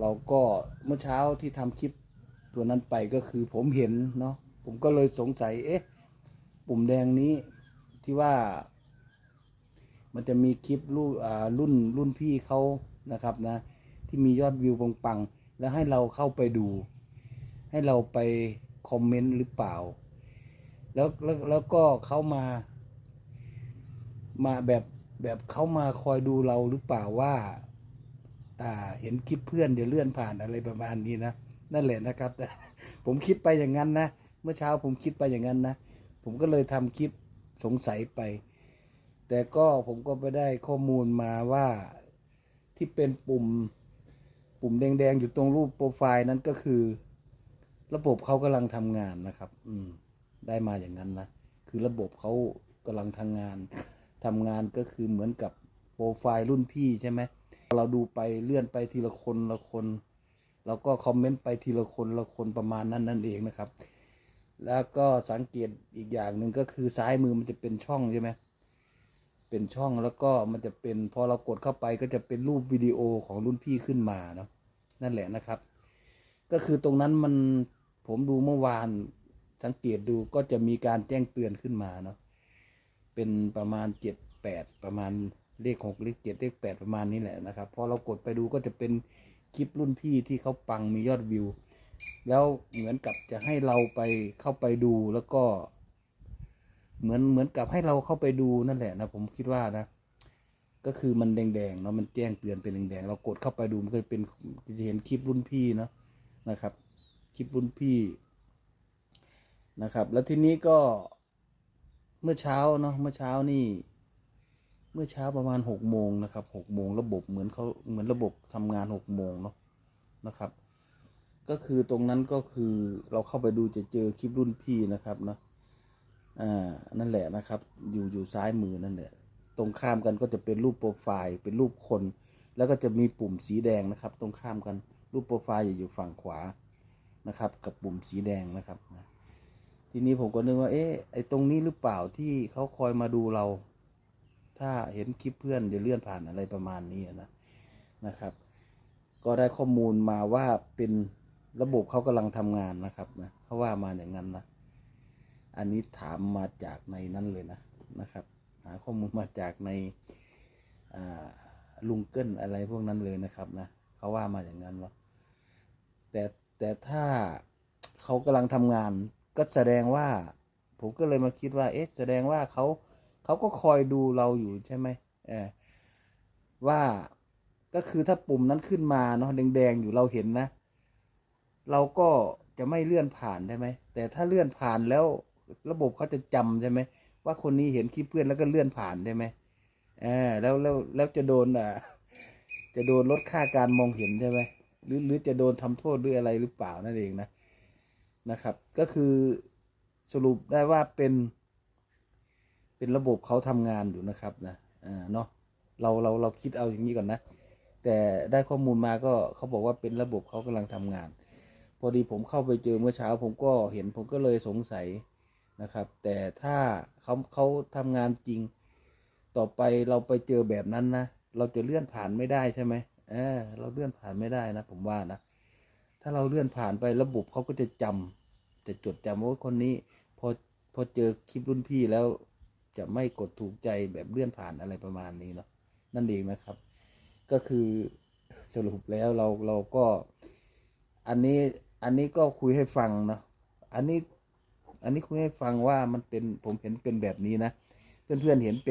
เราก็เมื่อเช้าที่ทำคลิปตัวนั้นไปก็คือผมเห็นเนาะผมก็เลยสงสัยเอ๊ะ ปุ่มแดงนี้ที่ว่า มันจะมีคลิปรุ่นรุ่นรุ่นพี่เขานะครับนะ ที่มียอดวิวปังๆ แล้วให้เราเข้าไปดู ให้เราไปคอมเมนต์หรือเปล่า แล้วแล้วแล้วก็เขามา มาแบบแบบเขามาคอยดูเราหรือเปล่าว่า เห็นคลิปเพื่อนเดี๋ยวเลื่อนผ่านอะไรประมาณนี้นะนั่นแหละนะครับ แต่ผมคิดไปอย่างนั้นนะเมื่อเช้าผมคิดไปอย่างนั้นนะผมก็เลยทำคลิปสงสัยไป แต่ก็ผมก็ไปได้ข้อมูลมาว่าที่เป็นปุ่มปุ่มแดงๆ อยู่ตรงรูปโปรไฟล์นั้นก็คือ ระบบเขากำลังทำงานนะครับ อืม ได้มาอย่างนั้นนะคือระบบเขากำลังทำงานทำงานก็คือเหมือนกับโปรไฟล์รุ่นพี่ใช่ไหม เราดูไปเลื่อนไปทีละคนละคนแล้วก็คอมเมนต์ไปทีละคนละคนประมาณนั้นนั่นเองนะครับ แล้วก็สังเกตอีกอย่างหนึ่งก็คือซ้ายมือมันจะเป็นช่องใช่ไหมเป็นช่องแล้วก็มันจะเป็นพอเรากดเข้าไปก็จะเป็นรูปวิดีโอของรุ่นพี่ขึ้นมาเนาะนั่นแหละนะครับ ก็คือตรงนั้นมันผมดูเมื่อวานสังเกตดูก็จะมีการแจ้งเตือนขึ้นมาเนาะเป็นประมาณเจ็ดแปดประมาณ เลขหกเลขเจ็ดเลขแปดประมาณนี้แหละนะครับ พอเรากดไปดูก็จะเป็นคลิปรุ่นพี่ที่เขาปังมียอดวิว แล้วเหมือนกับจะให้เราไปเข้าไปดูแล้วก็ เหมือนเหมือนกับให้เราเข้าไปดูนั่นแหละนะผมคิดว่านะก็คือมันแดงๆเนาะมันแจ้งเตือนเป็นแดงๆเรากดเข้าไปดูมันก็จะเป็นจะเห็นคลิปรุ่นพี่เนาะนะครับ คลิปรุ่นพี่นะครับ แล้วทีนี้ก็เมื่อเช้าเนาะเมื่อเช้านี่ เมื่อเช้าประมาณหกโมงนะครับหกโมงระบบเหมือนเขาเหมือนระบบทำงานหกโมงเนาะนะครับ ก็คือตรงนั้นก็คือเราเข้าไปดูจะเจอคลิปรุ่นพี่นะครับเนาะอ่านั่นแหละนะครับ อยู่อยู่ซ้ายมือนั่นแหละ ตรงข้ามกันก็จะเป็นรูปโปรไฟล์ เป็นรูปคน แล้วก็จะมีปุ่มสีแดงนะครับ ตรงข้ามกันรูปโปรไฟล์อยู่ฝั่งขวานะครับ กับปุ่มสีแดงนะครับ ทีนี้ผมก็นึกว่าเอ๊ะไอ้ตรงนี้หรือเปล่าที่เขาคอยมาดูเรา ถ้าเห็นคลิปเพื่อนเดี๋ยวเลื่อนผ่านอะไรประมาณนี้นะนะครับ ก็ได้ข้อมูลมาว่าเป็นระบบเขากำลังทำงานนะครับนะเขาว่ามาอย่างนั้นนะอันนี้ถามมาจากในนั้นเลยนะนะครับ หาข้อมูลมาจากในลุงเกิลอะไรพวกนั้นเลยนะครับนะเขาว่ามาอย่างนั้นว่าแต่แต่ถ้าเขากำลังทำงานก็แสดงว่า ผมก็เลยมาคิดว่า เอ๊ะแสดงว่าเขา เขาก็คอยดูเราอยู่ใช่ไหมเออว่าก็คือถ้าปุ่มนั้นขึ้นมาเนาะแดงๆอยู่เราเห็นนะ เราก็จะไม่เลื่อนผ่านใช่ไหมแต่ถ้าเลื่อนผ่านแล้วระบบเขาจะจำใช่ไหมว่าคนนี้เห็นคลิปเพื่อนแล้วก็เลื่อนผ่านใช่ไหมเออแล้วแล้วแล้วจะโดนอ่าจะโดนลดค่าการมองเห็นใช่ไหมหรือหรือจะโดนทำโทษด้วยอะไรหรือเปล่านั่นเองนะนะครับ ก็คือสรุปได้ว่าเป็น เป็นระบบเขาทำงานอยู่นะครับนะอ่าเนาะเราเราเราคิดเอาอย่างนี้ก่อนนะ แต่ได้ข้อมูลมาก็เขาบอกว่าเป็นระบบเขากำลังทำงาน พอดีผมเข้าไปเจอเมื่อเช้า ผมก็เห็นผมก็เลยสงสัยนะครับ แต่ถ้าเขาเขาทำงานจริง ต่อไปเราไปเจอแบบนั้นนะเราจะเลื่อนผ่านไม่ได้ใช่ไหมเออเราเลื่อนผ่านไม่ได้นะ ผมว่านะ ถ้าเราเลื่อนผ่านไประบบเขาก็จะจำจะจดจำว่าคนนี้ พอพอเจอคลิปรุ่นพี่แล้ว จะไม่กดถูกใจแบบเลื่อนผ่านอะไรประมาณนี้เนาะนั่นเองนะครับ ก็คือสรุปแล้วเราเราก็ อันนี้อันนี้ก็คุยให้ฟังเนาะอันนี้ อันนี้คุยให้ฟังว่ามันเป็นผมเห็นเป็นแบบนี้นะเพื่อนๆเห็นเป็น